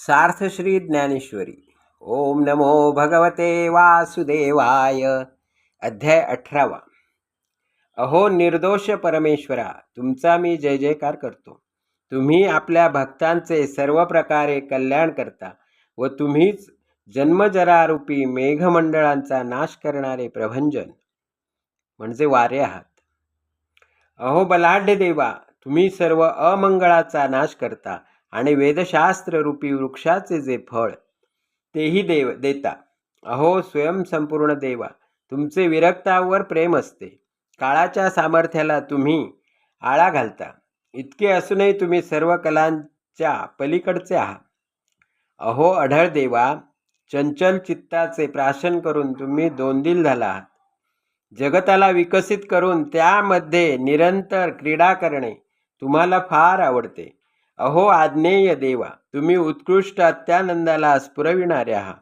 सार्थ श्री ज्ञानेश्वरी. ओम नमो भगवते वासुदेवाय. अध्याय अठरावा. अहो निर्दोष परमेश्वरा तुमचा मी जय जयकार करतो. तुम्ही आपल्या भक्तांचे सर्व प्रकारे कल्याण करता व तुम्हीच जन्मजरारूपी मेघमंडळांचा नाश करणारे प्रभंजन म्हणजे वारे आहात. अहो बलाढ्य देवा तुम्ही सर्व अमंगळाचा नाश करता आणि वेदशास्त्र रूपी वृक्षाचे जे फळ तेही देव देता. अहो स्वयंसंपूर्ण देवा तुमचे विरक्तावर प्रेम असते. काळाच्या सामर्थ्याला तुम्ही आळा घालता. इतके असूनही तुम्ही सर्व कलांच्या पलीकडचे आहात. अहो अढळ देवा चंचल चित्ताचे प्राशन करून तुम्ही दोंदिल झाला आहात. जगताला विकसित करून त्यामध्ये निरंतर क्रीडा करणे तुम्हाला फार आवडते. अहो आज्ञेय देवा तुम्ही उत्कृष्ट अत्यानंदाला स्फुरविणारे आहात.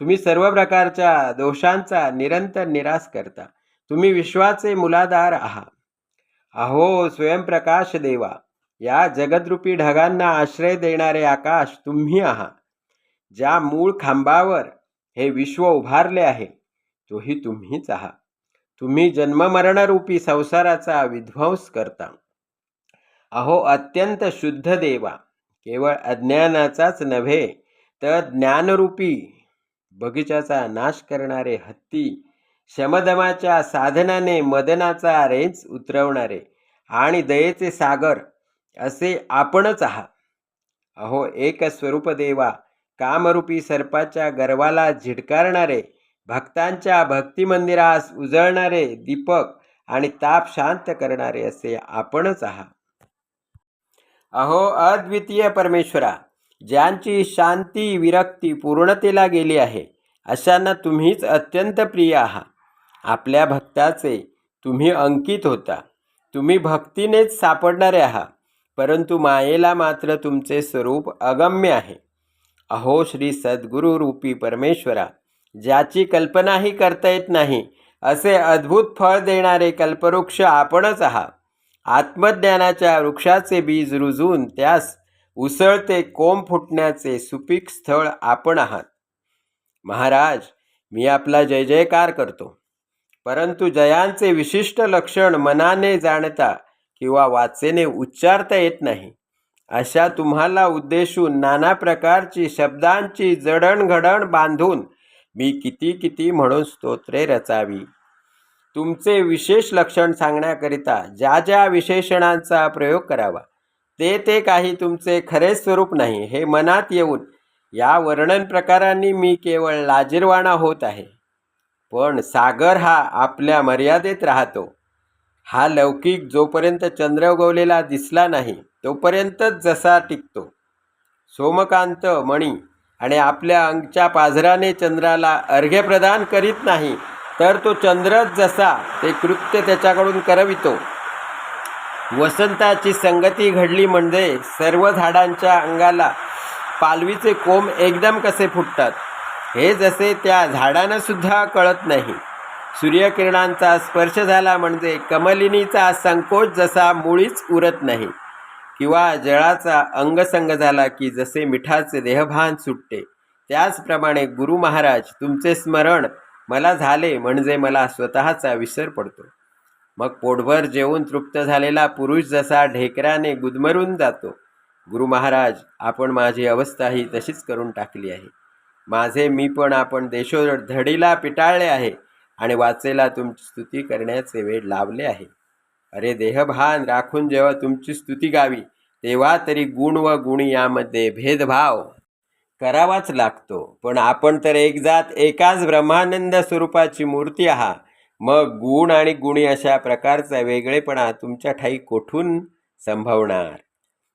तुम्ही सर्व प्रकारच्या दोषांचा निरंतर निराश करता. तुम्ही विश्वाचे मुलाधार आहात. अहो स्वयंप्रकाश देवा या जगदरूपी ढगांना आश्रय देणारे आकाश तुम्ही आहात. ज्या मूळ खांबावर हे विश्व उभारले आहे तोही तुम्हीच आहात. तुम्ही जन्ममरणरूपी संसाराचा विध्वंस करता. अहो अत्यंत शुद्ध देवा. केवळ अज्ञानाचाच नव्हे तर ज्ञानरूपी बगीचाचा नाश करणारे हत्ती शमदमाच्या साधनाने मदनाचा रेंज उतरवणारे आणि दयेचे सागर असे आपणच आहात. अहो एक स्वरूप देवा कामरूपी सर्पाच्या गर्वाला झिडकारणारे भक्तांच्या भक्तिमंदिरास उजळणारे दीपक आणि ताप शांत करणारे असे आपणच आहात. अहो अद्वितीय परमेश्वरा ज्यांची शांती विरक्ती पूर्णतेला गेली आहे अशांना तुम्हीच अत्यंत प्रिय आहात. आपल्या भक्ताचे तुम्ही अंकित होता. तुम्ही भक्तीनेच सापडणारे आहात परंतु मायेला मात्र तुमचे स्वरूप अगम्य आहे. अहो श्री सद्गुरू रूपी परमेश्वरा ज्याची कल्पनाही करता येत नाही असे अद्भुत फळ देणारे कल्पवृक्ष आपणच आहात. आत्मज्ञानाच्या वृक्षाचे बीज रुजून त्यास उसळते कोंब फुटण्याचे सुपीक स्थळ आपण आहात. महाराज मी आपला जय जयकार करतो. परंतु जयांचे विशिष्ट लक्षण मनाने जाणता किंवा वाचेने उच्चारता येत नाही. अशा तुम्हाला उद्देशून नाना प्रकारची शब्दांची जडणघडण बांधून मी किती किती म्हणून स्तोत्रे रचावी. तुमचे विशेष लक्षण सांगण्याकरिता ज्या ज्या विशेषणांचा प्रयोग करावा. ते ते काही तुमचे खरे स्वरूप नाही हे मनात येऊन या वर्णन प्रकारांनी मी केवळ लाजीरवाणा होत आहे. पण सागर हा आपल्या मर्यादेत राहतो. हा लौकिक जोपर्यंत चंद्र उगवलेला दिसला नाही तोपर्यंतच जसा टिकतो. सोमकांत मणी आणि आपल्या अंगच्या पाझराने चंद्राला अर्घ्य प्रदान करीत नाही तर तो चंद्रच जसा ते कृत्य त्याच्याकडून करवितो. वसंताची संगती घडली म्हणजे सर्व झाडांच्या अंगाला पालवीचे कोंब एकदम कसे फुटतात हे जसे त्या झाडांनासुद्धा कळत नाही. सूर्यकिरणांचा स्पर्श झाला म्हणजे कमलिनीचा संकोच जसा मुळीच उरत नाही किंवा जळाचा अंगसंग झाला की जसे मिठाचे देहभान सुटते. त्याचप्रमाणे गुरु महाराज तुमचे स्मरण मला झाले म्हणजे मला स्वतःचा विसर पडतो. मग पोटभर जेवून तृप्त झालेला पुरुष जसा ढेकराने गुदमरून जातो. गुरु महाराज आपण माझी अवस्था ही तशीच करून टाकली आहे. माझे मी पण आपण देशोधडीला पिटाळले आहे आणि वाचेला तुमची स्तुती करण्याचे वेळ लावले आहे. अरे देहभान राखून जेव्हा तुमची स्तुती गावी तेव्हा तरी गुण व गुणी यामध्ये भेदभाव. करावाच लागतो. पण आपण तर एक जात एकाच ब्रह्मानंद स्वरूपाची मूर्ती आहात. मग गुण आणि गुणी अशा प्रकारचा वेगळेपणा तुमच्या ठाई कोठून संभवणार?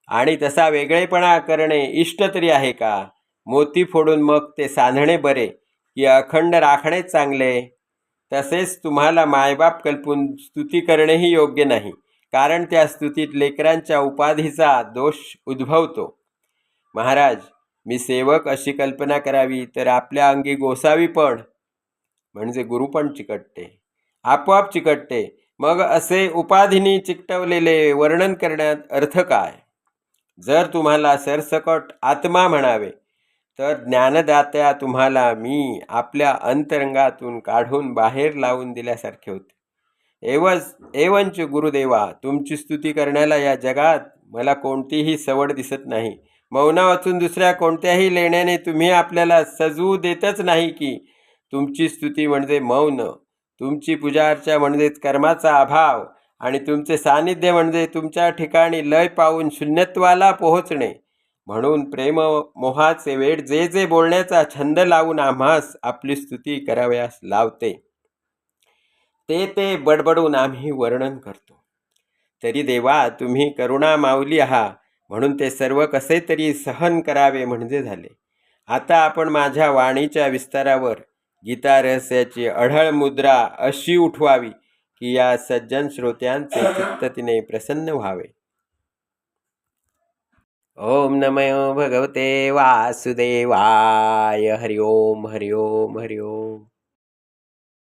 आणि तसा वेगळेपणा करणे इष्ट तरी आहे का? मोती फोडून मग ते सांधणे बरे की अखंड राखणेच चांगले? तसेच तुम्हाला मायबाप कल्पून स्तुती करणेही योग्य नाही कारण त्या स्तुतीत लेकरांच्या उपाधीचा दोष उद्भवतो. महाराज मी सेवक अशी कल्पना करावी तर आपल्या अंगी गोसावी पण. म्हणजे गुरु पण चिकटते. आपोआप चिकटते. मग असे उपाधीनी चिकटवलेले वर्णन करण्यात अर्थ काय? जर तुम्हाला सरसकट आत्मा म्हणावे तर ज्ञानदात्या तुम्हाला मी आपल्या अंतरंगातून काढून बाहेर लावून दिल्यासारखे होते. एवज एवंच गुरुदेवा तुमची स्तुती करण्याला या जगात मला कोणतीही सवड दिसत नाही. मौना वाचून दुसऱ्या कोणत्याही लेण्याने तुम्ही आपल्याला सजवू देतच नाही की तुमची स्तुती म्हणजे मौन तुमची पूजा अर्चा म्हणजेच कर्माचा अभाव आणि तुमचे सानिध्य म्हणजे तुमच्या ठिकाणी लय पाहून शून्यत्वाला पोहोचणे. म्हणून प्रेम मोहाचे वेळ जे जे बोलण्याचा छंद लावून आम्हास आपली स्तुती करावयास लावते. ते ते बडबडून आम्ही वर्णन करतो. तरी देवा तुम्ही करुणा माऊली आहात. म्हणून ते सर्व कसे तरी सहन करावे म्हणजे झाले. आता आपण माझ्या वाणीच्या विस्तारावर गीता रहस्याची अढळ मुद्रा अशी उठवावी की या सज्जन श्रोत्यांचे चित्त तिने प्रसन्न व्हावे. ओम नमो भगवते वासुदेवाय. हरि ओम हरि ओम हरि ओम